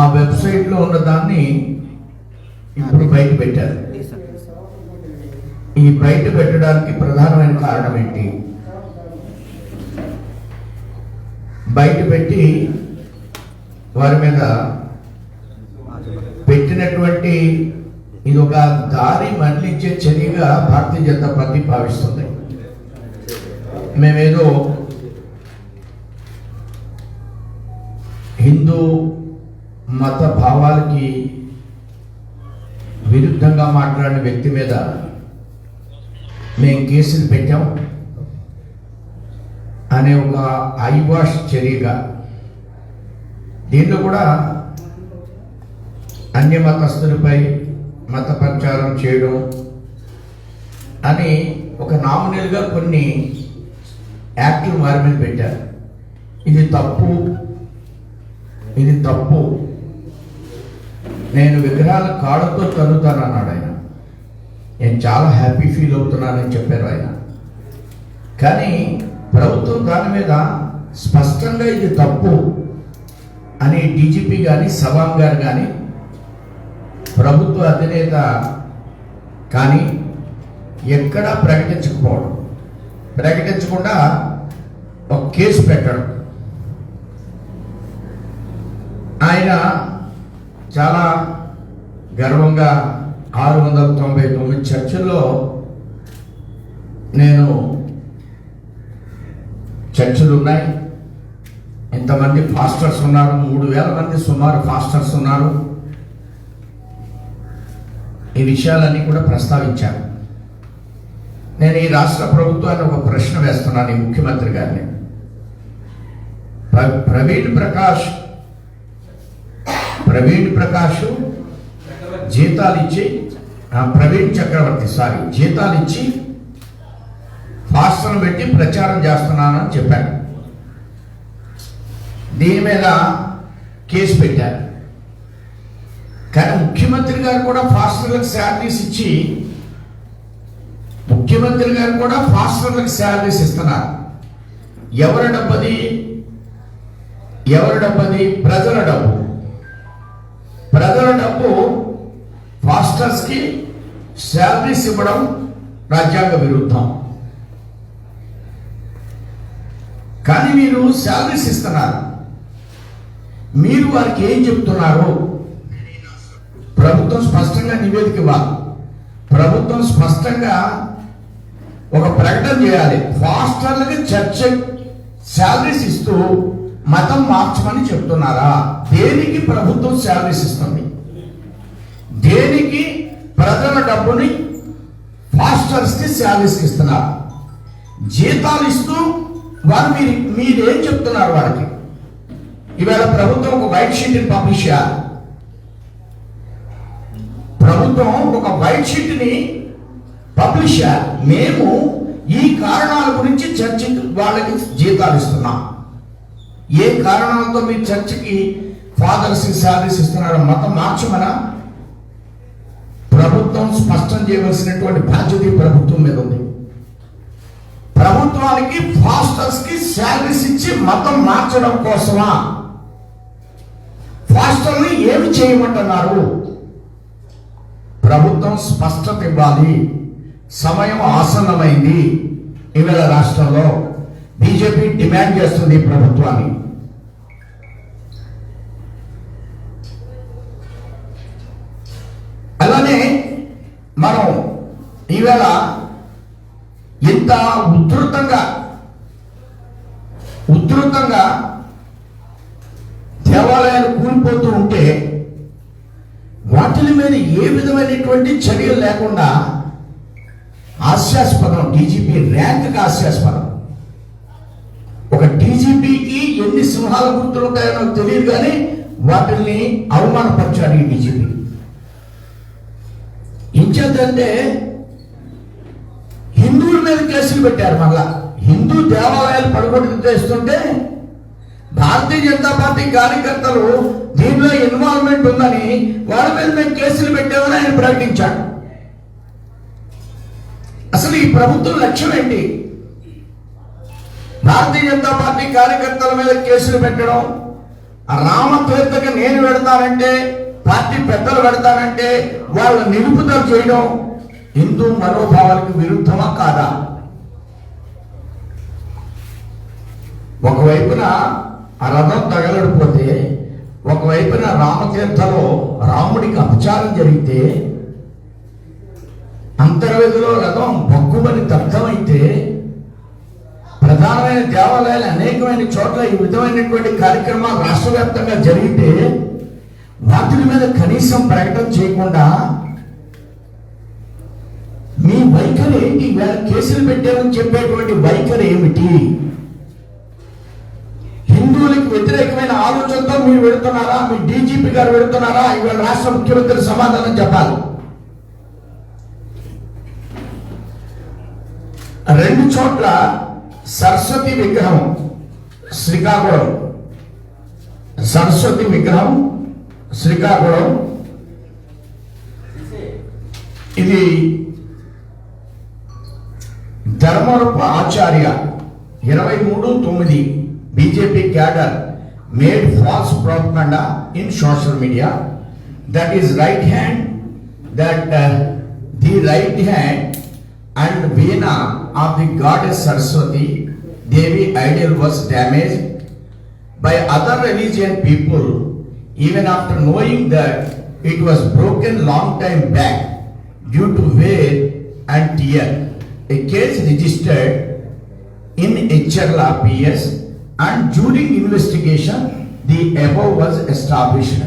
ఆ వెబ్సైట్లో ఉన్న దాన్ని ఇప్పుడు బయట పెట్టారు. ఈ బయట పెట్టడానికి ప్రధానమైన కారణం ఏంటి? బయట పెట్టి వారి మీద పెట్టినటువంటి ఇది ఒక దారి మళ్ళించే చర్యగా భారతీయ జనతా పార్టీ భావిస్తుంది. మేమేదో హిందూ మత భావాలకి విరుద్ధంగా మాట్లాడిన వ్యక్తి మీద మేము కేసులు పెట్టాం అనే ఒక ఐవాష్ చర్యగా దీనిలో కూడా అన్య మతస్థులపై మత ప్రచారం చేయడం అని ఒక నామినల్గా కొన్ని యాక్టివ్ మార్పులు పెట్టారు. ఇది తప్పు. ఇది తప్పు. నేను విగ్రహాల కాళ్ళతో తన్నుతాను అన్నాడు ఆయన. నేను చాలా హ్యాపీ ఫీల్ అవుతున్నానని చెప్పారు ఆయన. కానీ ప్రభుత్వం దాని మీద స్పష్టంగా ఇది తప్పు అని డీజీపీ కానీ సవాంగ్ గారు కానీ ప్రభుత్వ అధినేత కానీ ఎక్కడా ప్రకటించకపోవడం. ప్రకటించకుండా ఒక కేసు పెట్టడం. ఆయన చాలా గర్వంగా ఆరు వందల తొంభై తొమ్మిది చర్చిల్లో నేను చర్చిలు ఉన్నాయి ఇంతమంది ఫాస్టర్స్ ఉన్నారు. మూడు వేల మంది సుమారు ఫాస్టర్స్ ఉన్నారు. ఈ విషయాలన్నీ కూడా ప్రస్తావించాను నేను ఈ రాష్ట్ర ప్రభుత్వాన్ని ఒక ప్రశ్న వేస్తున్నాను ఈ ముఖ్యమంత్రి గారిని. ప్ర- ప్రవీణ్ ప్రకాష్ ప్రవీణ్ ప్రకాష్ జీతాలు ఇచ్చి ప్రవీణ్ చక్రవర్తి సారీ జీతాలు ఇచ్చి ఫాస్టర్లు పెట్టి ప్రచారం చేస్తున్నానని చెప్పాను దీని మీద కేసు పెట్టారు. కానీ ముఖ్యమంత్రి గారు కూడా ఫాస్టర్లకు శాలరీస్ ఇచ్చి ముఖ్యమంత్రి గారు కూడా ఫాస్టర్లకు శాలరీస్ ఇస్తున్నారు. ఎవరి డబ్బది? ఎవరి డబ్బది? ప్రజల డబ్బు. ప్రజల డబ్బు ఫాస్టర్స్కి శాలరీస్ ఇవ్వడం రాజ్యాంగ విరుద్ధం. కానీ మీరు శాలరీస్ ఇస్తున్నారు. మీరు వారికి ఏం చెప్తున్నారు? ప్రభుత్వం స్పష్టంగా నివేదిక ఇవ్వాలి. ప్రభుత్వం స్పష్టంగా ఒక ప్రకటన చేయాలి. ఫాస్టర్లకి చర్చ శాలరీస్ ఇస్తూ మతం మార్చమని చెప్తున్నారా? దేనికి ప్రభుత్వం శాలరీస్ ఇస్తుంది దేనికి ప్రజల డబ్బుని ఫాస్టర్స్కి శాలరీస్ ఇస్తున్నారు జీతాలు ఇస్తూ వారు మీరు మీరేం చెప్తున్నారు వారికి? ఈవేళ ప్రభుత్వం ఒక వైట్ షీట్ని పబ్లిష్ చేయాలి. ప్రభుత్వం ఒక వైట్ షీట్ని పబ్లిష్ చేయాలి. మేము ఈ కారణాల గురించి చర్చ వాళ్ళకి జీతాలు ఇస్తున్నాం. ఏ కారణాలతో మీ చర్చికి ఫాదర్స్ శాలరీస్ ఇస్తున్నారో మతం మార్చమనా? ప్రభుత్వం స్పష్టం చేయవలసినటువంటి బాధ్యత ప్రభుత్వం మీద ఉంది. ప్రభుత్వానికి ఫాస్టర్స్కి శాలరీస్ ఇచ్చి మతం మార్చడం కోసమా? ఫాస్టర్ని ఏమి చేయమంటున్నారు? ప్రభుత్వం స్పష్టత ఇవ్వాలి. సమయం ఆసన్నమైంది. ఇవాళ రాష్ట్రంలో బీజేపీ డిమాండ్ చేస్తుంది ఈ ప్రభుత్వాన్ని. అలానే మనం ఈవేళ ఇంత ఉధృతంగా ఉధృతంగా దేవాలయాలు కూలిపోతూ ఉంటే వాటి మీద ఏ విధమైనటువంటి చర్యలు లేకుండా హాస్యాస్పదం డీజీపీ ర్యాంక్ హాస్యాస్పదం. ఒక డీజీపీకి ఎన్ని సింహాల గుర్తులు ఉంటాయో నాకు తెలియదు కానీ వాటిని అవమానపరిచాడు ఈ డీజీపీ. ఇచ్చేదంటే హిందువుల మీద కేసులు పెట్టారు మళ్ళా. హిందూ దేవాలయాలు పడగొట్టు చేస్తుంటే భారతీయ జనతా పార్టీ కార్యకర్తలు దీనిలో ఇన్వాల్వ్మెంట్ ఉందని వాళ్ళ మీద మేము కేసులు పెట్టామని ఆయన ప్రకటించాడు. అసలు ఈ ప్రభుత్వం లక్ష్యం ఏంటి? భారతీయ జనతా పార్టీ కార్యకర్తల మీద కేసులు పెట్టడం రామతీర్థకి నేను పెడతానంటే పార్టీ పెద్దలు పెడతానంటే వాళ్ళు నిలుపుదల చేయడం హిందూ మనోభావాలకు విరుద్ధమా కాదా? ఒకవైపున ఆ రథం తగలడిపోతే ఒకవైపున రామతీర్థలో రాముడికి అపచారం జరిగితే అంతర్వేదిలో రథం బొగ్గుమని దగ్ధమైతే ప్రధానమైన దేవాలయాలు అనేకమైన చోట్ల ఈ విధమైనటువంటి కార్యక్రమాలు రాష్ట్ర వ్యాప్తంగా జరిగితే వాటి మీద కనీసం ప్రకటన చేయకుండా మీ వైఖరి ఏంటి? వేల కేసులు పెట్టామని చెప్పేటువంటి వైఖరి ఏమిటి? హిందువులకు వ్యతిరేకమైన ఆలోచనతో మీరు వెళుతున్నారా? మీ డీజీపీ గారు వెళుతున్నారా? ఇవాళ రాష్ట్ర ముఖ్యమంత్రి సమాధానం చెప్పాలి. రెండు చోట్ల సరస్వతి విగ్రహం శ్రీకాకుళం. సరస్వతి విగ్రహం శ్రీకాకుళం. ఇది ధర్మరూప ఆచార్య ఇరవై మూడు తొమ్మిది BJP cadre made false proof in social media. That is right hand that the right hand and veena of the god Saraswati Devi idol was damage by other religion people even after knowing that it was broken long time back due to wear and tear. A case registered in Echarla PS and during investigation the above was established.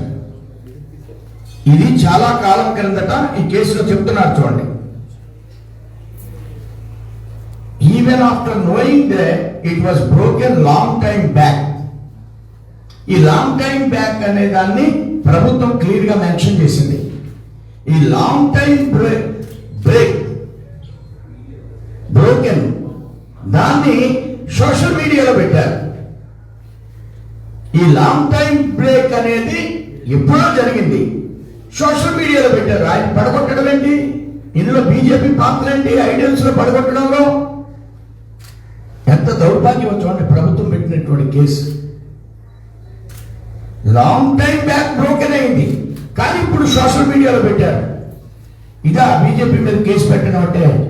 ఇది చాలా కాలం క్రిందట ఈ కేసులో చెప్తున్నారు చూడండి even after knowing that it was broken long time back ఈ long time back అనే దాన్ని ప్రభుత్వం క్లియర్గా మెన్షన్ చేసింది. ఈ long time break break broken దాన్ని సోషల్ మీడియాలో పెట్టారు. ఈ లాంగ్ టైం బ్రేక్ అనేది ఎప్పుడో జరిగింది. సోషల్ మీడియాలో పెట్టారు. ఆయన పడగొట్టడం ఏంటి? ఇందులో బీజేపీ పాత్ర ఏంటి? ఐడియల్స్లో పడగొట్టడంలో? ఎంత దౌర్భాగ్యం చూడండి ప్రభుత్వం పెట్టినటువంటి case. Long time back broken అయింది. కానీ ఇప్పుడు సోషల్ మీడియాలో పెట్టారు. ఇదా బీజేపీ మీద కేసు పెట్టడం అంటే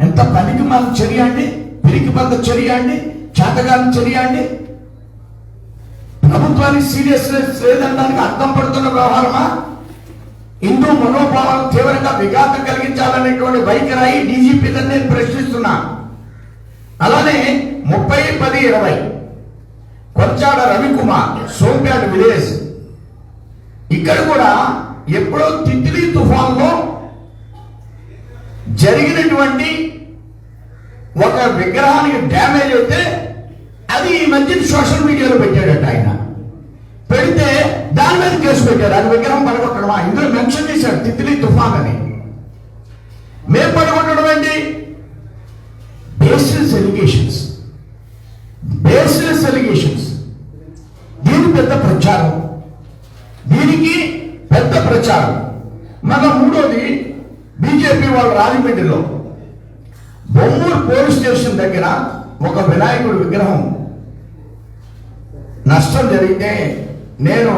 ఎంత పనికి మన చర్య అండి? పిరికి పంద చర్య అండి? చేతగాని చర్య అండి? ప్రభుత్వానికి సీరియస్నెస్ లేదనడానికి అర్థం పడుతున్న వ్యవహారమా? హిందూ మనోభావాలు తీవ్రంగా విఘాతం కలిగించాలనేటువంటి వైఖరాయి డీజీపీ నేను ప్రశ్నిస్తున్నా. అలానే ముప్పై పది ఇరవై. కొచ్చాడ రవికుమార్ సోంపేట విలేజ్. ఇక్కడ కూడా ఎప్పుడో తిత్లీ తుఫాన్లో జరిగినటువంటి ఒక విగ్రహానికి డ్యామేజ్ అయితే అది ఈ మధ్య సోషల్ మీడియాలో పెట్టాడట ఆయన. పెడితే దాని మీద కేసు పెట్టారు. అది విగ్రహం పడగొట్టడమా? ఇందులో మెన్షన్ చేశాడు తిత్లీ తుఫాన్ అని. మేము పడగొట్టడం ఏంటి? Basis allegations. వచ్చారు. మళ్ళా మన మూడోది బీజేపీ వాళ్ళ రాజమండ్రిలో బొమ్మూరు పోలీస్ స్టేషన్ దగ్గర ఒక వినాయకుడి విగ్రహం నష్టం జరిగితే నేను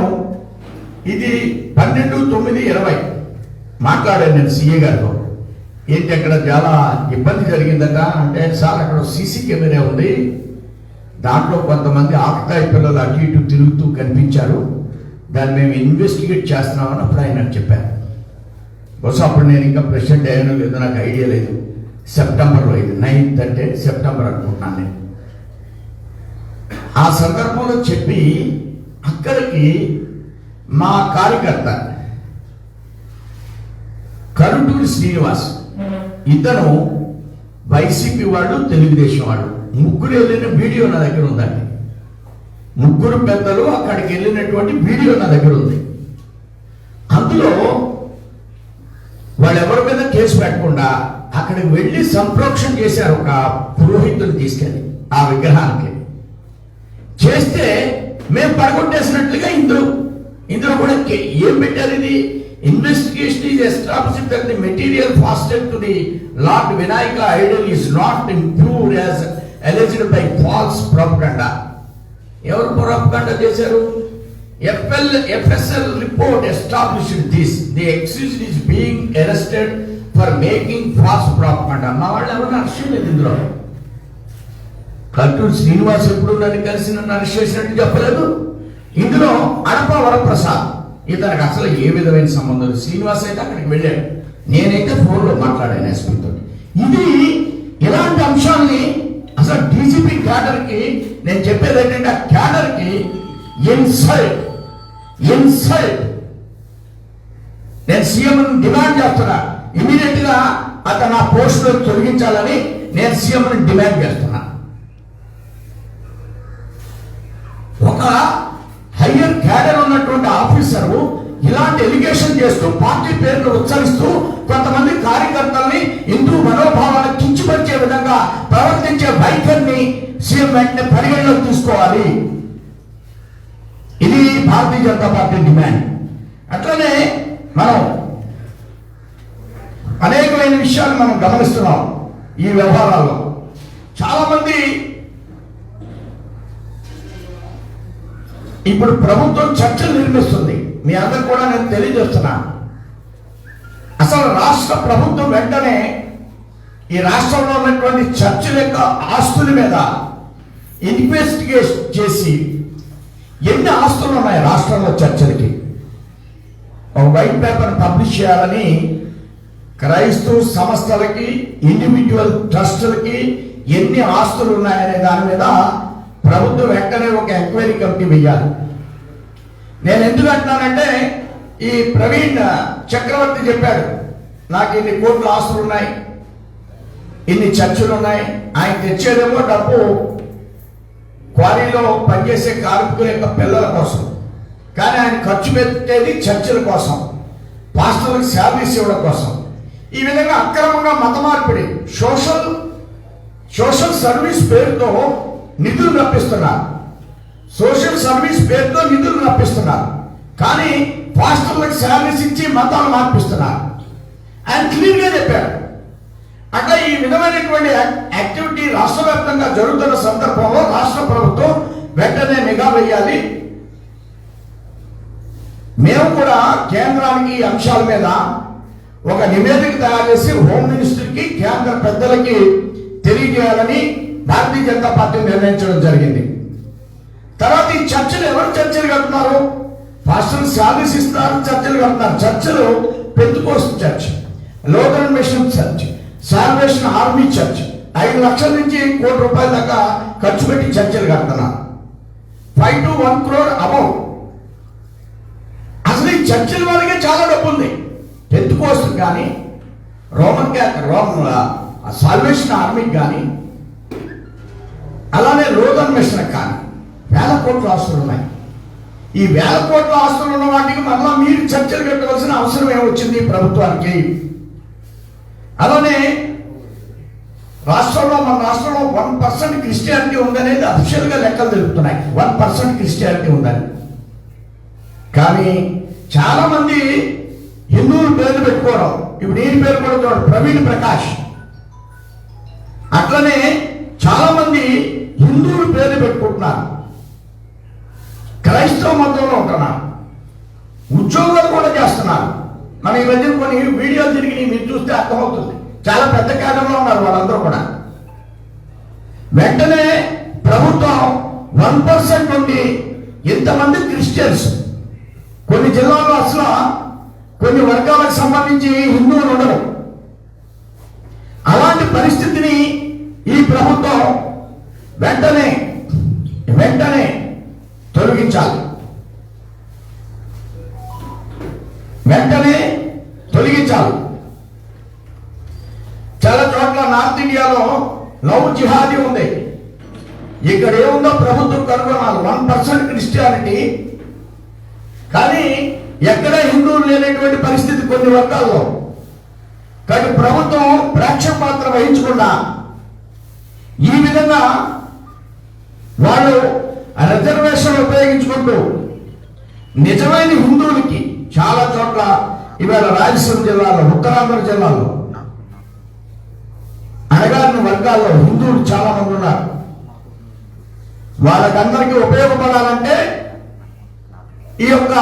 ఇది పన్నెండు తొమ్మిది ఇరవై మాట్లాడాను నేను సీఏ గారితో. ఏంటి అక్కడ చాలా ఇబ్బంది జరిగిందట? అంటే సార్ అక్కడ సీసీ కెమెరా ఉంది. దాంట్లో కొంతమంది ఆకుతాయి పిల్లలు అటు ఇటు తిరుగుతూ కనిపించారు. దాన్ని మేము ఇన్వెస్టిగేట్ చేస్తున్నామని అప్పుడు ఆయన చెప్పాను చెప్పారు. బహుశా అప్పుడు నేను ఇంకా ప్రెసిడెంట్ అయ్యాను లేదో నాకు ఐడియా లేదు. సెప్టెంబర్లో ఇది. నైన్త్ అంటే సెప్టెంబర్ అనుకుంటున్నాను నేను. ఆ సందర్భంలో చెప్పి అక్కడికి మా కార్యకర్త కరుటూరి శ్రీనివాస్ ఇతను వైసీపీ వాళ్ళు తెలుగుదేశం వాళ్ళు. ముగ్గురు వెళ్ళిన వీడియో నా దగ్గర ఉందండి. ముగ్గురు పెద్దలు అక్కడికి వెళ్ళినటువంటి వీడియో నా దగ్గర ఉంది. అందులో వాళ్ళు ఎవరి మీద కేసు పెట్టకుండా అక్కడికి వెళ్ళి సంప్రోక్షణ చేశారు ఒక పురోహితుని తీసుకెళ్ళి ఆ విగ్రహానికి. చేస్తే మేము పడగొట్టేసినట్లుగా ఇందులో ఇందులో కూడా ఏం పెట్టారు ఇది? Investigation is establish that the material fasted to the lord Vinayaka idol is not impure as alleged by false propaganda ఎవరు పొరపాటు చేశారు? FL FSL report established this the excuse is being arrested for making false propaganda మా వాళ్ళు ఎవరు arrest లేదు ఇందులో. కర్టూరు శ్రీనివాస్ ఎప్పుడు నన్ను కలిసి నన్ను అరెస్ట్ చేసినట్టు చెప్పలేదు? ఇందులో అడప వరప్రసాద్ ఇతనికి అసలు ఏ విధమైన సంబంధం శ్రీనివాస్ అయితే అక్కడికి వెళ్ళాడు. నేనైతే ఫోన్లో మాట్లాడాను ఎస్పీతో ఇది ఇలాంటి అంశాల్ని అసలు డీజీపీ క్యాడర్కి నేను చెప్పేది ఏంటంటే ఆ క్యాడర్కి ఇన్సల్ట్ ఇన్సల్ట్ నేను సీఎం డిమాండ్ చేస్తున్నా. ఇమీడియట్గా అతను ఆ పోస్ట్లో తొలగించాలని నేను సీఎం డిమాండ్ చేస్తున్నా. ఒక హయ్యర్ క్యాడర్ ఉన్నటువంటి ఆఫీసరు ఇలాంటి ఎలిగేషన్ చేస్తూ పార్టీ పేర్లు ఉచ్చరిస్తూ కొంతమంది కార్యకర్తల్ని హిందూ మనోభావాలకి కించిపరిచే విధంగా ప్రవర్తించే వైఖరిని సీఎం వెంటనే పరిగణలోకి తీసుకోవాలి. ఇది భారతీయ జనతా పార్టీ డిమాండ్. అట్లనే మనం అనేకమైన విషయాలు మనం గమనిస్తున్నాం ఈ వ్యవహారాల్లో. చాలామంది ఇప్పుడు ప్రభుత్వం చర్చలు నిర్మిస్తుంది. మీ అందరు కూడా నేను తెలియజేస్తున్నా. అసలు రాష్ట్ర ప్రభుత్వం వెంటనే ఈ రాష్ట్రంలో ఉన్నటువంటి చర్చల యొక్క ఆస్తుల మీద ఇన్వెస్టిగేషన్ చేసి ఎన్ని ఆస్తులు ఉన్నాయి రాష్ట్రంలో చర్చలకి? ఒక వైట్ పేపర్ పబ్లిష్ చేయాలని క్రైస్తవ సంస్థలకి ఇండివిజువల్ ట్రస్టులకి ఎన్ని ఆస్తులు ఉన్నాయనే దాని మీద ప్రభుత్వం వెంటనే ఒక ఎంక్వైరీ కమిటీ వేయాలి నేను ఎందుకు అంటున్నానంటే ఈ ప్రవీణ్ చక్రవర్తి చెప్పాడు నాకు ఇన్ని కోట్ల ఆస్తులు ఉన్నాయి. ఇన్ని చర్చలు ఉన్నాయి. ఆయన తెచ్చేదేమో డబ్బు. క్వారీలో పనిచేసే కార్మికుల యొక్క పిల్లల కోసం. కానీ ఆయన ఖర్చు పెట్టేది చర్చల కోసం. పాస్టర్లకు శాలరీస్ ఇవ్వడం కోసం. ఈ విధంగా అక్రమంగా మత మార్పిడి సోషల్ సోషల్ సర్వీస్ పేరుతో నిధులు రప్పిస్తున్నారు. సోషల్ సర్వీస్ పేరుతో నిధులు రప్పిస్తున్నారు. కానీ పాస్టర్లకు శాలరీస్ ఇచ్చి మతాలు మార్పిస్తున్నారు. ఆయన క్లియర్గా చెప్పారు. అట్లా ఈ విధమైనటువంటి యాక్టివిటీ రాష్ట్ర వ్యాప్తంగా జరుగుతున్న సందర్భంలో రాష్ట్ర ప్రభుత్వం వెంటనే నిఘా వేయాలి. మేము కూడా కేంద్రానికి ఈ అంశాల మీద ఒక నివేదిక తయారు చేసి హోమ్ మినిస్టర్కి కేంద్ర పెద్దలకి తెలియజేయాలని భారతీయ జనతా పార్టీ నిర్ణయించడం జరిగింది. తర్వాత ఈ చర్చలు ఎవరు చర్చలు కడుతున్నారు? పాస్టర్ శాలరీస్ చర్చలు కడుతున్నారు. చర్చలు పెద్దుకోసం church local mission church. Salvation army church ఐదు లక్షల నుంచి కోటి రూపాయల దాకా ఖర్చు పెట్టి చర్చలు కడుతున్నారు. Five to one crore amount అసలు ఈ చర్చిల వాళ్ళకే చాలా డబ్బు ఉంది. పెద్దుకోసం కానీ రోమన్ క్యాథ రోమన్ సాల్వేషన్ ఆర్మీకి కానీ అలానే లోదన్ మిషన్ కానీ వేల కోట్ల ఆస్తులు ఉన్నాయి. ఈ వేల కోట్ల ఆస్తులు ఉన్న వాటికి మరలా మీరు చర్చలు పెట్టవలసిన అవసరం ఏమొచ్చింది ప్రభుత్వానికి? అలానే రాష్ట్రంలో మన రాష్ట్రంలో వన్ పర్సెంట్ క్రిస్టియానిటీ ఉందనేది అఫిషియల్గా లెక్కలు తెలుపుతున్నాయి వన్ పర్సెంట్ క్రిస్టియానిటీ ఉందని. కానీ చాలామంది హిందువులు పేర్లు పెట్టుకోవడం ఇప్పుడు నేను పేరు కూడా చూడండి ప్రవీణ్ ప్రకాష్. అట్లనే చాలామంది హిందువులు పేర్లు పెట్టుకుంటున్నారు. క్రైస్తవ మతంలో ఉంటున్నారు. ఉద్యోగాలు కూడా చేస్తున్నారు. మనం ఈ మధ్య కొన్ని వీడియోలు తిరిగి మీరు చూస్తే అర్థమవుతుంది. చాలా పెద్ద కేంద్రంలో ఉన్నారు వాళ్ళందరూ కూడా. వెంటనే ప్రభుత్వం వన్ పర్సెంట్ నుండి ఇంతమంది క్రిస్టియన్స్ కొన్ని జిల్లాల్లో అసలు కొన్ని వర్గాలకు సంబంధించి హిందువులు ఉండరు. అలాంటి పరిస్థితిని ఈ ప్రభుత్వం వెంటనే వెంటనే తొలగించాలి. వెంటనే తొలగించాలి. చాలా చోట్ల నార్త్ ఇండియాలో లవ్ జిహాది ఉంది. ఇక్కడ ఏముందో ప్రభుత్వం కనుగొనాలి వన్ పర్సెంట్ క్రిస్టియానిటీ. కానీ ఎక్కడ హిందువులు లేనటువంటి పరిస్థితి కొన్ని వర్గాల్లో. కానీ ప్రభుత్వం ప్రేక్షక పాత్ర వహించకుండా ఈ విధంగా వాళ్ళు రిజర్వేషన్ ఉపయోగించుకుంటూ నిజమైన హిందువులకి చాలా చోట్ల ఇవాళ రాయలసీమ జిల్లాలో ఉత్తరాంధ్ర జిల్లాలో అడగాని వర్గాల్లో హిందువులు చాలా మంది ఉన్నారు. వాళ్ళకందరికీ ఉపయోగపడాలంటే ఈ యొక్క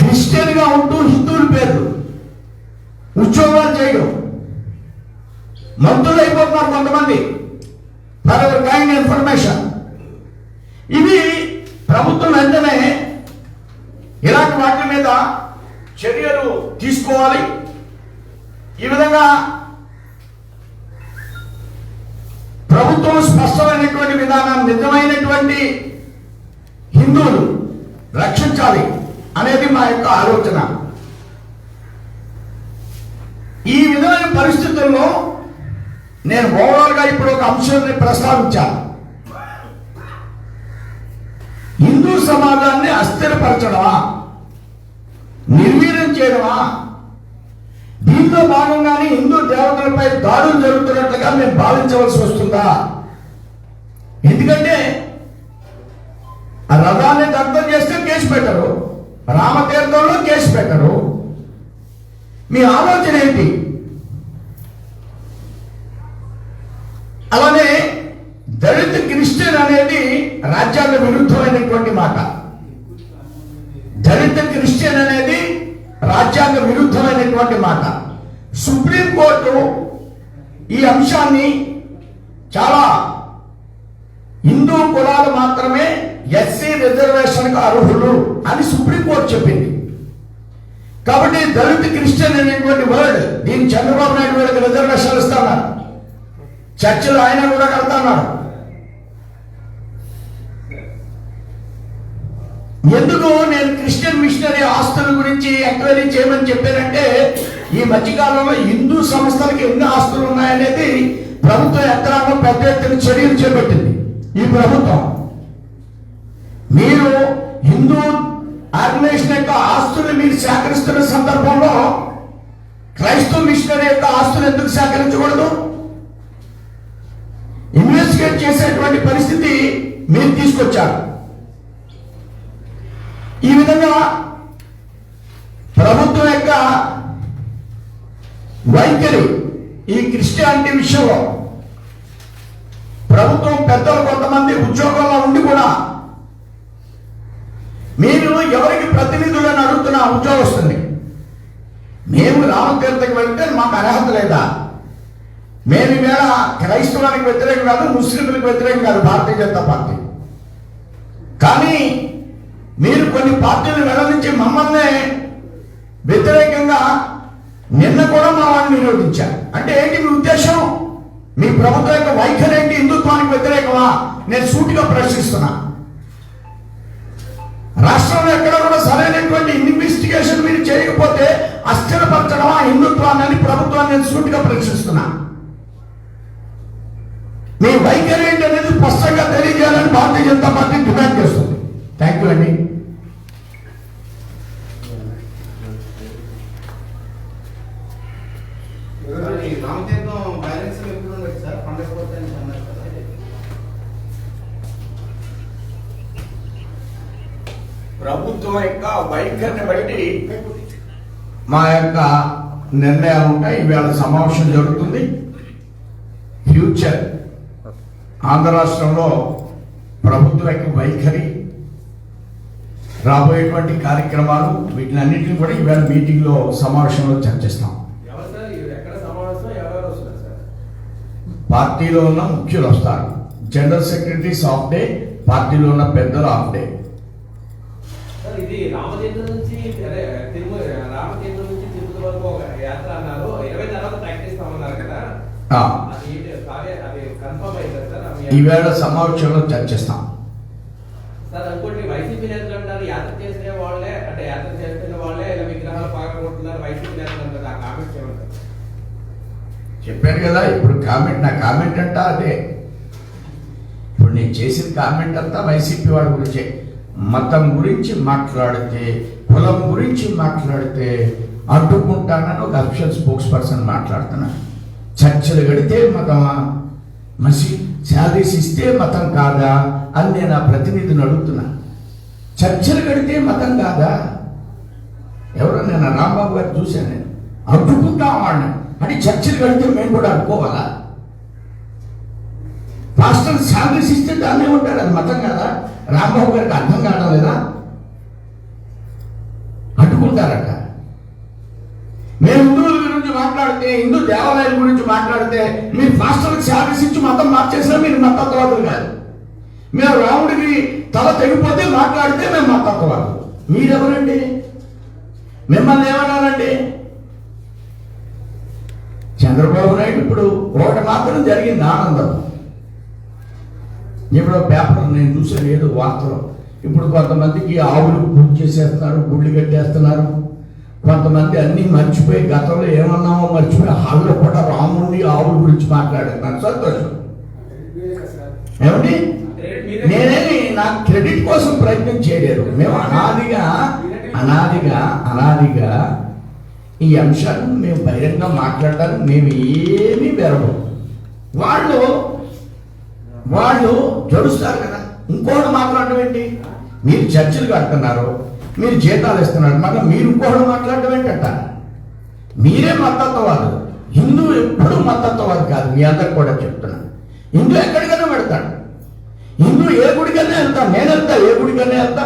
క్రిస్టియన్గా ఉంటూ హిందువుల పేర్లు ఉద్యోగాలు చేయడం. మంత్రులు అయిపోతున్నారు కొంతమంది. ఫర్ ఎవర్ కైండ్ ఇన్ఫర్మేషన్ ఇవి ప్రభుత్వం వెంటనే ఇలాంటి వాటి మీద చర్యలు తీసుకోవాలి. ఈ విధంగా ప్రభుత్వం స్పష్టమైనటువంటి విధానం నిజమైనటువంటి హిందువులు రక్షించాలి అనేది మా యొక్క ఆలోచన. ఈ విధమైన పరిస్థితుల్లో నేను ఓవరాల్గా ఇప్పుడు ఒక అంశాన్ని ప్రస్తావించాను. హిందూ సమాజాన్ని అస్థిరపరచడమా? నిర్వీర్యం చేయడమా? దీంతో భాగంగానే హిందూ దేవతలపై దాడులు జరుగుతున్నట్లుగా మేము భావించవలసి వస్తుందా? ఎందుకంటే ఆ రథాన్ని దగ్ధం చేస్తే కేసు పెట్టరు. రామతీర్థంలో కేసు పెట్టరు. మీ ఆలోచన ఏంటి? అలానే దళిత క్రిస్టియన్ అనేది రాజ్యాంగ విరుద్ధమైనటువంటి మాట. దళిత క్రిస్టియన్ అనేది రాజ్యాంగ విరుద్ధమైనటువంటి మాట. సుప్రీంకోర్టు ఈ అంశాన్ని చాలా హిందూ కులాలు మాత్రమే ఎస్సీ రిజర్వేషన్కు అర్హులు అని సుప్రీంకోర్టు చెప్పింది. కాబట్టి దళిత క్రిస్టియన్ అనేటువంటి వర్డ్ దీన్ని చంద్రబాబు నాయుడు వీళ్ళకి రిజర్వేషన్ ఇస్తున్నారు చర్చిలో ఆయన కూడా కడతాన్నాడు ఎందుకు నేను క్రిస్టియన్ మిషనరీ ఆస్తుల గురించి ఎంక్వైరీ చేయమని చెప్పానంటే ఈ మధ్యకాలంలో హిందూ సంస్థలకి ఎన్ని ఆస్తులు ఉన్నాయనేది ప్రభుత్వం యంత్రాంగం పెద్ద ఎత్తున చర్యలు చేపట్టింది. ఈ ప్రభుత్వం. మీరు హిందూ ఆర్గనైజేషన్ యొక్క ఆస్తులు మీరు సేకరిస్తున్న సందర్భంలో క్రైస్తవ మిషనరీ యొక్క ఆస్తులు ఎందుకు సేకరించకూడదు? ఇన్వెస్టిగేట్ చేసేటువంటి పరిస్థితి మీరు తీసుకొచ్చారు. ఈ విధంగా ప్రభుత్వం యొక్క వైఖరి ఈ క్రిస్టియానిటీ విషయంలో ప్రభుత్వం పెద్దలు కొంతమంది ఉద్యోగంలో ఉండి కూడా మీరు ఎవరికి ప్రతినిధులు అని ఉద్యోగం వస్తుంది మేము రామతీర్థకి వెళ్తే మాకు అర్హత లేదా? మేము ఈవేళ క్రైస్తవానికి వ్యతిరేకం కాదు ముస్లింలకు వ్యతిరేకం కాదు భారతీయ జనతా పార్టీ. కానీ మీరు కొన్ని పార్టీలు వెల్లడించి మమ్మల్ని వ్యతిరేకంగా నిన్న కూడా మా వాళ్ళని నిరోధించారు అంటే ఏంటి మీ ఉద్దేశం? మీ ప్రభుత్వం యొక్క వైఖరి ఏంటి? హిందుత్వానికి వ్యతిరేకమా? నేను సూటిగా ప్రశ్నిస్తున్నా. రాష్ట్రంలో ఎక్కడ కూడా సరైనటువంటి ఇన్వెస్టిగేషన్ మీరు చేయకపోతే అస్థిరపరచడమా హిందుత్వాన్ని అని ప్రభుత్వాన్ని నేను సూటిగా ప్రశ్నిస్తున్నా. మీ వైఖరి ఏంటి అనేది స్పష్టంగా తెలియజేయాలని భారతీయ జనతా పార్టీ డిమాండ్ చేస్తుంది. థ్యాంక్ యూ అండి ఈ రామతీర్థం బ్యాలెన్స్ ఎప్పుడు ఉండదు సార్ పండగ పోతే అని అన్నారు కదా ప్రభుత్వం యొక్క వైఖరిని బట్టి మా యొక్క నిర్ణయాలు ఉంటాయి. ఇవాళ సమావేశం జరుగుతుంది. ఫ్యూచర్. ఆంధ్ర రాష్ట్రంలో ప్రభుత్వం యొక్క వైఖరి రాబోయేటువంటి కార్యక్రమాలు వీటినన్నింటినీ కూడా ఇవాళ మీటింగ్లో సమావేశంలో చర్చిస్తాం. పార్టీలో ఉన్న ముఖ్యులు వస్తారు. జనరల్ సెక్రటరీస్ ఆఫ్ డే పార్టీలో ఉన్న పెద్దలు ఆఫ్ డే. ఇది రామతీర్థం నుంచి అదే తిరుమల రామతీర్థం నుంచి తిరుపతి వరకు ఒక యాత్ర అన్నారు. ఇరవై తర్వాత ప్రకటిస్తామన్నారు కదా. ఈవేళ సమావేశంలో చర్చిస్తాం సార్ అనుకోండి వైసీపీ నేతలు అంటారు యాత్ర చేసే వాళ్ళే అంటే యాత్ర చేస్తున్న వాళ్ళే ఇలా విగ్రహాలు పగలగొట్టున్నారు వైసీపీ నేతలు అంటారు. ఆ కామెంట్ చేయమంటారు చెప్పాను కదా ఇప్పుడు కామెంట్ నా కామెంట్ అంటా అదే. ఇప్పుడు నేను చేసిన కామెంట్ అంతా వైసీపీ వాళ్ళ గురించే. మతం గురించి మాట్లాడితే కులం గురించి మాట్లాడితే అడ్డుకుంటానని ఒక అఫిషియల్ స్పోక్స్ పర్సన్ మాట్లాడుతున్నా చర్చలు కడితే మతమా? మసి శాలరీస్ ఇస్తే మతం కాదా అని నేను ఆ ప్రతినిధిని అడుగుతున్నా. చర్చలు కడితే మతం కాదా? ఎవరో నేను రాంబాబు గారు చూశాను నేను. అడ్డుకుంటాం వాడిని అంటే చర్చలు కడితే మేము కూడా అడ్డుకోవాలా పాస్టర్ శాలరీస్ ఇస్తే దాన్నే ఉంటారు అది మతం కాదా? రాంబాబు గారికి అర్థం కావడం లేదా? అడ్డుకుంటారట మేము హిందువుల గురించి మాట్లాడితే హిందూ దేవాలయాల గురించి మాట్లాడితే మీరు పాస్టర్కి శాలరీస్ ఇచ్చి మతం మార్చేసినా మీరు మతత్వాదులు కాదు. మేము రాముడికి తల తెగిపోతే మాట్లాడితే మేము మతత్వాదులు మీరెవరండి? మిమ్మల్ని ఏమన్నారండి? చంద్రబాబు నాయుడు ఇప్పుడు ఒకటి మాత్రం జరిగింది ఆనందం. ఇప్పుడు పేపర్ నేను చూసాను ఏదో వార్తలు ఇప్పుడు కొంతమందికి ఆవులు పూజ చేసేస్తున్నారు గుళ్ళు కట్టేస్తున్నారు. కొంతమంది అన్నీ మర్చిపోయి గతంలో ఏమన్నామో మర్చిపోయి హాల్లో కూడా రాముడి ఆవుల గురించి మాట్లాడుతున్నారు సంతోషం. ఏమండి? నేనేమి నా క్రెడిట్ కోసం ప్రయత్నం చేయలేదు. మేము అనాదిగా అనాదిగా అనాదిగా ఈ అంశాలను మేము బహిరంగ మాట్లాడడానికి మేము ఏమీ వెరము వాళ్ళు వాళ్ళు జడుస్తారు కదా. ఇంకోటి మాట్లాడడం ఏంటి? మీరు చర్చలు కడుతున్నారు మీరు జీతాలు ఇస్తున్నారు మళ్ళీ మీరు ఇంకోటి మాట్లాడడం ఏంటంట? మీరే మద్దతువాదు హిందూ ఎప్పుడు మద్దతువాదు కాదు మీ అందరికి కూడా చెప్తున్నాను హిందూ ఎక్కడికైనా పెడతాడు హిందూ ఏ గుడికైనా వెళ్తాం నేను వెళ్తా ఏ గుడికైనా వెళ్తా.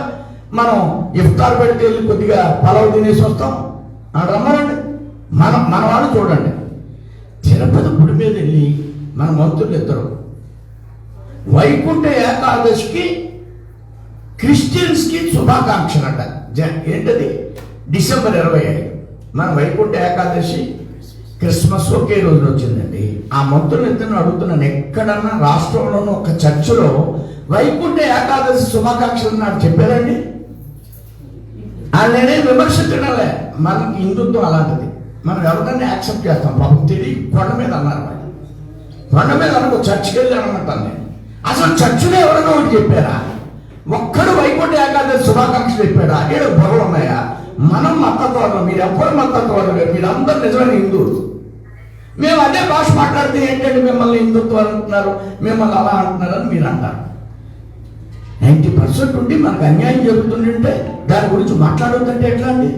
మనం ఇఫ్తార్ పెడితే వెళ్ళి కొద్దిగా పలవ తినేసి వస్తాం. ఆ రమ్మనండి. మన మన వాళ్ళు చూడండి. తిరుపతి గుడి మీద వెళ్ళి మన మంత్రులు ఇద్దరు. వైకుంఠ ఏకాదశికి క్రిస్టియన్స్కి శుభాకాంక్షలు అంట జ- ఏంటది? డిసెంబర్ ఇరవై ఐదు. మన వైకుంఠ ఏకాదశి క్రిస్మస్ ఒకే రోజు వచ్చిందండి. ఆ మంత్రులు ఇద్దరు అడుగుతున్నాను ఎక్కడన్నా రాష్ట్రంలోనూ ఒక చర్చిలో వైకుంఠ ఏకాదశి శుభాకాంక్షలు నాకు చెప్పారండి? ఆ నేనే విమర్శించడంలే. మనకి హిందుత్వం అలాంటిది. మనం ఎవరినైనా యాక్సెప్ట్ చేస్తాం. పాపం తెలియ కొండ మీద అన్నారు కొండ మీద అనుకో చర్చికి వెళ్ళి అనమాట నేను. అసలు చర్చిలో ఎవరైనా ఒకటి చెప్పారా? ఒక్కడు వైకుంఠ ఏకాదశి శుభాకాంక్షలు చెప్పాడా? ఏడు బొరలు ఉన్నాయా? మనం మతత్వాలు మీరు ఎవ్వరు మద్దతు మీరు నిజమైన హిందువులు. మేము అదే భాష మాట్లాడితే ఏంటంటే మిమ్మల్ని హిందుత్వం అంటున్నారు మిమ్మల్ని అలా అంటున్నారు అని మీరు అంటారు. నైంటీ పర్సెంట్ ఉండి మనకు అన్యాయం జరుగుతుందంటే దాని గురించి మాట్లాడొద్దంటే ఎట్లా అండి?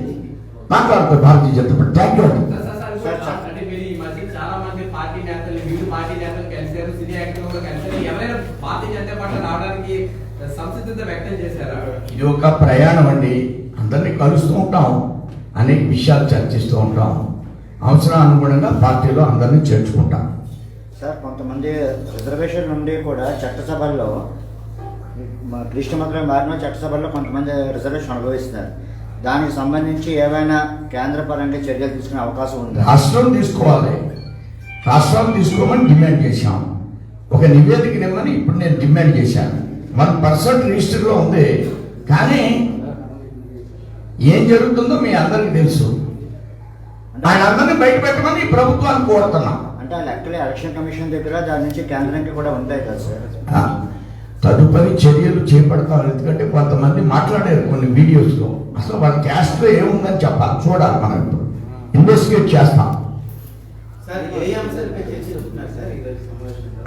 మాట్లాడతారు Bharatiya Janata party. Thank you అండి సార్, సార్, సార్, సార్, అంటే మీరు ఈ మధ్య చాలా మంది పార్టీ నేతలు వీళ్ళు పార్టీ నేతలు కలిశారు సినీ యాక్టివ్ కూడా కలిశారు ఎవరైనా భారతీయ జనతా పార్టీ రావడానికి సంసిద్ధత వ్యక్తం చేశారా ఇది ఒక ప్రయాణం అండి అందరినీ కలుస్తూ ఉంటాం అనేక విషయాలు చర్చిస్తూ ఉంటాం అవసరం అనుగుణంగా పార్టీలో అందరినీ చేర్చుకుంటాం సార్ కొంతమంది రిజర్వేషన్ నుండి కూడా చట్టసభల్లో మా క్లిష్ట మతంలో మారిన చట్టసభల్లో కొంతమంది రిజర్వేషన్ అనుభవిస్తున్నారు. దానికి సంబంధించి ఏవైనా కేంద్ర పరంగా చర్యలు తీసుకునే అవకాశం ఉందా? రాష్ట్రం తీసుకోవాలి. రాష్ట్రం తీసుకోమని డిమాండ్ చేశాం. ఒక నివేదిక ఇవ్వమని ఇప్పుడు నేను డిమాండ్ చేశాను. వన్ పర్సెంట్ రిజిస్టర్లో ఉంది. కానీ ఏం జరుగుతుందో మీ అందరికీ తెలుసు. ఆయన అందరినీ బయట పెట్టమని ప్రభుత్వాన్ని కోరుతున్నాం. అంటే ఎలక్షన్ కమిషన్ దగ్గర దాని నుంచి కేంద్రానికి కూడా ఉంటాయి కదా సార్. తదుపరి చర్యలు చేపడతారు. ఎందుకంటే కొంతమంది మాట్లాడారు కొన్ని వీడియోస్లో. అసలు వాళ్ళ క్యాస్ట్లో ఏముందని చెప్పాలి. చూడాలి మనం ఇప్పుడు. ఇన్వెస్టిగేట్ చేస్తాం. సార్ సార్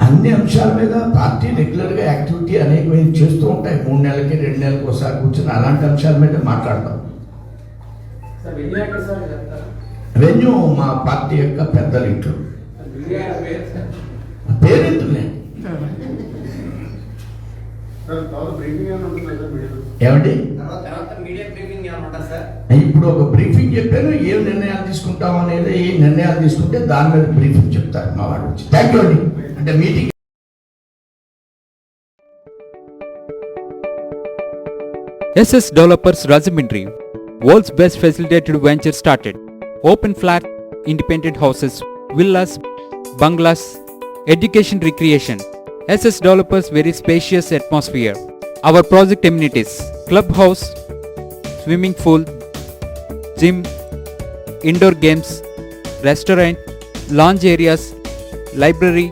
అన్ని అంశాల మీద పార్టీ రెగ్యులర్గా యాక్టివిటీ అనేకమైన చేస్తూ ఉంటాయి. మూడు నెలలకి రెండు నెలలకు ఒకసారి కూర్చొని అలాంటి అంశాల మీద మాట్లాడతాం. వెన్యూ మా పార్టీ యొక్క పెద్దల ఇంట్లో విజయ పేరు సార్. పేరెందుకులే సార్ తర్వాత బ్రీఫింగ్ ఏమైనా ఉంటుందా సార్ మీడియాలో ఏమండి? తర్వాత మీడియా బ్రీఫింగ్ ఏమైనా ఉంటుందా సార్? ఇప్పుడు ఒక బ్రీఫింగ్ చెప్పాను. ఏం నిర్ణయాలు తీసుకుంటాం అనేది ఏ నిర్ణయాలు తీసుకుంటే దాని మీద బ్రీఫింగ్ చెప్తారు మా వాడు వచ్చి. థ్యాంక్ యూ అండి. the meeting SS Developers Rajamindri, world's best facilitated venture started. Open flat, independent houses, villas, bungalows, education recreation. SS Developers very spacious atmosphere. Our project amenities, clubhouse, swimming pool, gym, indoor games, restaurant, lounge areas, library,